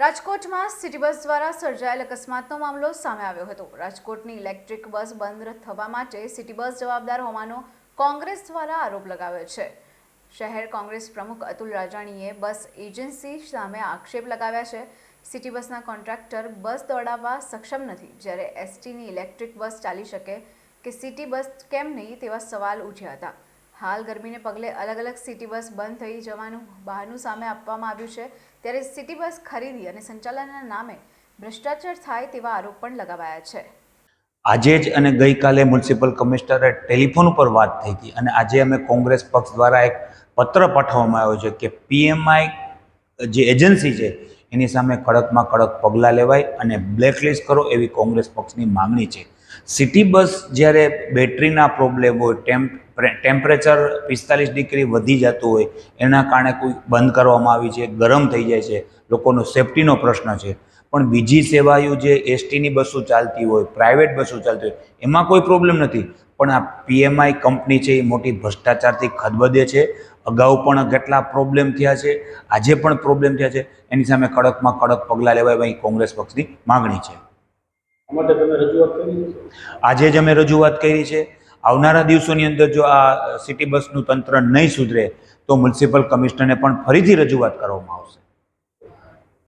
રાજકોટમાં city bus દ્વારા સર્જાયેલ અકસ્માતનો મામલો સામે આવ્યો હતો. રાજકોટની ઇલેક્ટ્રિક બસ બંધ થવા માટે સિટી બસ જવાબદાર હોવાનો કોંગ્રેસ દ્વારા આરોપ લગાવ્યો છે. શહેર કોંગ્રેસ પ્રમુખ અતુલ રાજાણીએ બસ એજન્સી સામે આક્ષેપ લગાવ્યા છે. સિટી બસના કોન્ટ્રાક્ટર બસ દોડાવવા સક્ષમ નથી. જ્યારે એસટીની ઇલેક્ટ્રિક બસ ચાલી શકે કે સિટી બસ કેમ નહીં તેવા સવાલ ઉઠ્યા હતા. હાલ ગરમીને પગલે અલગ અલગ સિટી બસ બંધ થઈ જવાનું બહાનું સામે આપવામાં આવ્યું છે. ત્યારે સિટી બસ ખરીદી અને સંચાલનના નામે ભ્રષ્ટાચાર થાય તેવા આરોપ પણ લગાવાયા છે. આજે જ અને ગઈકાલે મ્યુનિસિપલ કમિશનરે ટેલિફોન ઉપર વાત થઈ હતી અને આજે અમે કોંગ્રેસ પક્ષ દ્વારા એક પત્ર પાઠવવામાં આવ્યો છે કે પીએમઆઈ જે એજન્સી છે એની સામે કડકમાં કડક પગલાં લેવાય અને બ્લેકલિસ્ટ કરો એવી કોંગ્રેસ પક્ષની માંગણી છે. સિટી બસ જ્યારે બેટરીના પ્રોબ્લેમ હોય ટેમ્પ ટેમ્પરેચર પિસ્તાલીસ ડિગ્રી વધી જતું હોય, એના કારણે કોઈ બંધ કરવામાં આવી છે, ગરમ થઈ જાય છે, લોકોનો સેફટીનો પ્રશ્ન છે. પણ બીજી સેવાઓ જે એસટીની બસો ચાલતી હોય પ્રાઇવેટ બસો ચાલતી હોય, એમાં કોઈ પ્રોબ્લેમ નથી. પણ આ પીએમઆઈ કંપની છે, એ મોટી ભ્રષ્ટાચારથી ખદબદે છે. અગાઉ પણ કેટલા પ્રોબ્લેમ થયા છે, આજે પણ પ્રોબ્લેમ થયા છે. એની સામે કડકમાં કડક પગલાં લેવાય એવી કોંગ્રેસ પક્ષની માગણી છે. આજે જ અમે રજૂઆત કરી છે. આવનારા દિવસોની અંદર જો આ સિટી બસનું તંત્ર નહીં સુધરે, તો મ્યુનિસિપલ કમિશનરને પણ ફરીથી રજૂઆત કરવામાં આવશે.